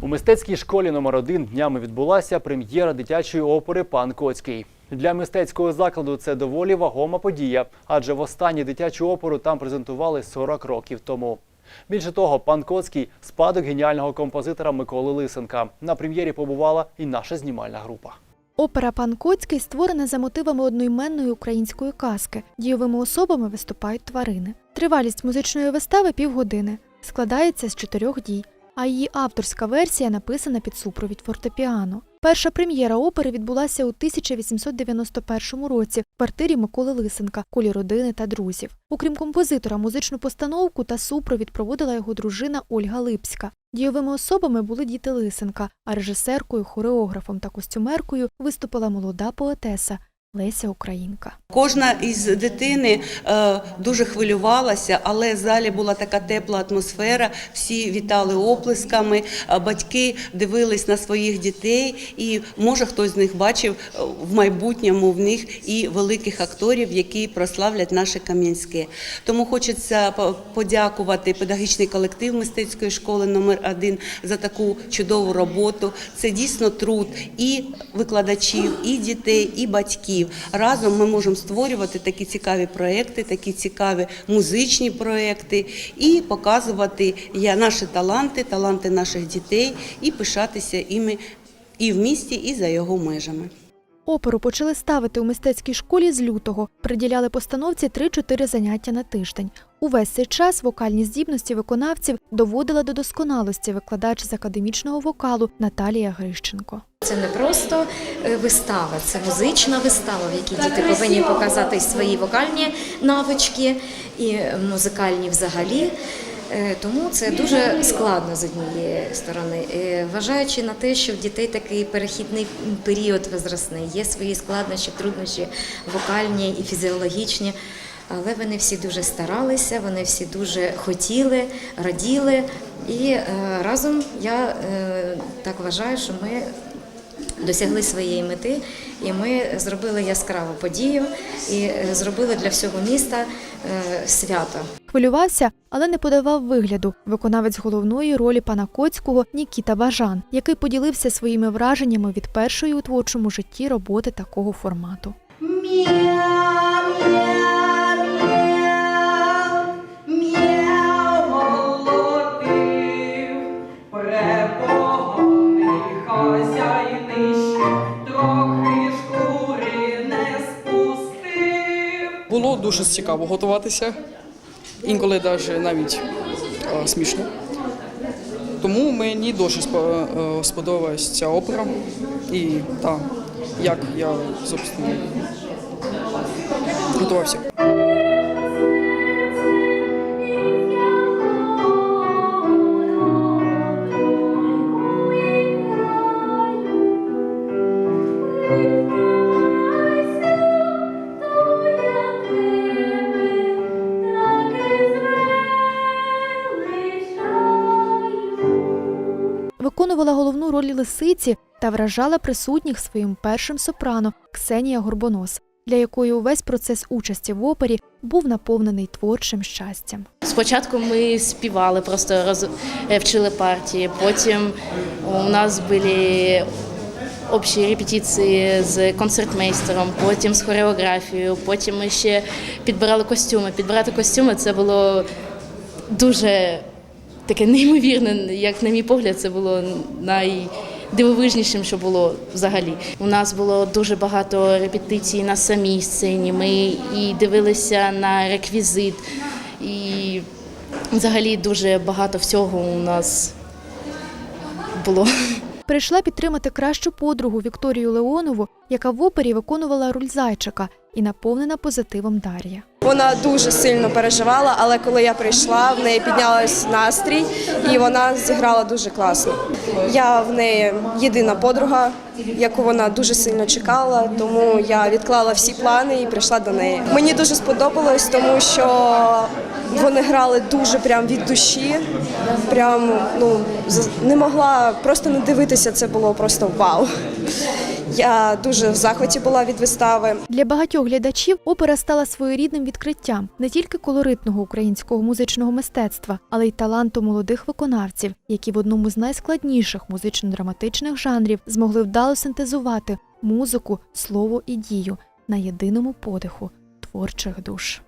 У мистецькій школі номер 1 днями відбулася прем'єра дитячої опери Пан Коцький. Для мистецького закладу це доволі вагома подія, адже востаннє дитячу оперу там презентували 40 років тому. Більше того, пан Коцький спадок геніального композитора Миколи Лисенка. На прем'єрі побувала і наша знімальна група. Опера Пан Коцький створена за мотивами одноіменної української казки. Дійовими особами виступають тварини. Тривалість музичної вистави півгодини. Складається з чотирьох дій, а її авторська версія написана під супровід фортепіано. Перша прем'єра опери відбулася у 1891 році в квартирі Миколи Лисенка, колі родини та друзів. Окрім композитора, музичну постановку та супровід проводила його дружина Ольга Липська. Дійовими особами були діти Лисенка, а режисеркою, хореографом та костюмеркою виступила молода поетеса Леся Українка. Кожна із дитини е, дуже хвилювалася, але в залі була така тепла атмосфера. Всі вітали оплесками, батьки дивились на своїх дітей, і може хтось з них бачив е, в майбутньому в них і великих акторів, які прославлять наше Кам'янське. Тому хочеться подякувати педагогічний колектив мистецької школи номер 1 за таку чудову роботу. Це дійсно труд і викладачів, і дітей, і батьків. Разом ми можемо створювати такі цікаві проекти, такі цікаві музичні проекти і показувати наші таланти, таланти наших дітей і пишатися іми і в місті, і за його межами. Оперу почали ставити у мистецькій школі з лютого, приділяли постановці 3-4 заняття на тиждень. Увесь цей час вокальні здібності виконавців доводила до досконалості викладач з академічного вокалу Наталія Грищенко. Це не просто е, вистава, це музична вистава, в якій діти повинні показати свої вокальні навички і музикальні взагалі. Е, Тому це дуже складно з однієї сторони. Е, Вважаючи на те, що в дітей такий перехідний період возрастний, є свої складнощі, труднощі вокальні і фізіологічні. Але вони всі дуже старалися, вони всі дуже хотіли, раділи. І е, разом я е, так вважаю, що ми досягли своєї мети, і ми зробили яскраву подію і е, зробили для всього міста е, свято. Хвилювався, але не подавав вигляду виконавець головної ролі пана Коцького Нікіта Бажан, який поділився своїми враженнями від першої у творчому житті роботи такого формату. М'яу дуже цікаво готуватися, інколи навіть е, смішно. Тому мені дуже е, ця опера і та, як я, собственно, готувався. Виконувала головну роль лисиці та вражала присутніх своїм першим сопрано Ксенія Горбонос, для якої увесь процес участі в опері був наповнений творчим щастям. Спочатку ми співали, просто роз... е, вчили партії. Потім у нас були общі репетиції з концертмейстером, потім з хореографією, потім ми ще підбирали костюми. Підбирати костюми це було дуже таке неймовірне, як на мій погляд, це було найдивовижнішим, що було взагалі. У нас було дуже багато репетицій на самій сцені. Ми і дивилися на реквізит, і взагалі дуже багато всього у нас було. Прийшла підтримати кращу подругу Вікторію Леонову, яка в опері виконувала роль зайчика і наповнена позитивом Дар'я. Вона дуже сильно переживала, але коли я прийшла, в неї піднялась настрій, і вона зіграла дуже класно. Я в неї єдина подруга, яку вона дуже сильно чекала, тому я відклала всі плани і прийшла до неї. Мені дуже сподобалось, тому що Вони грали дуже прям від душі. Прям ну не могла просто не дивитися. Це було просто вау. Я дуже в захваті була від вистави. Для багатьох глядачів опера стала своєрідним відкриттям не тільки колоритного українського музичного мистецтва, але й таланту молодих виконавців, які в одному з найскладніших музично-драматичних жанрів змогли вдало синтезувати музику, слово і дію на єдиному подиху творчих душ.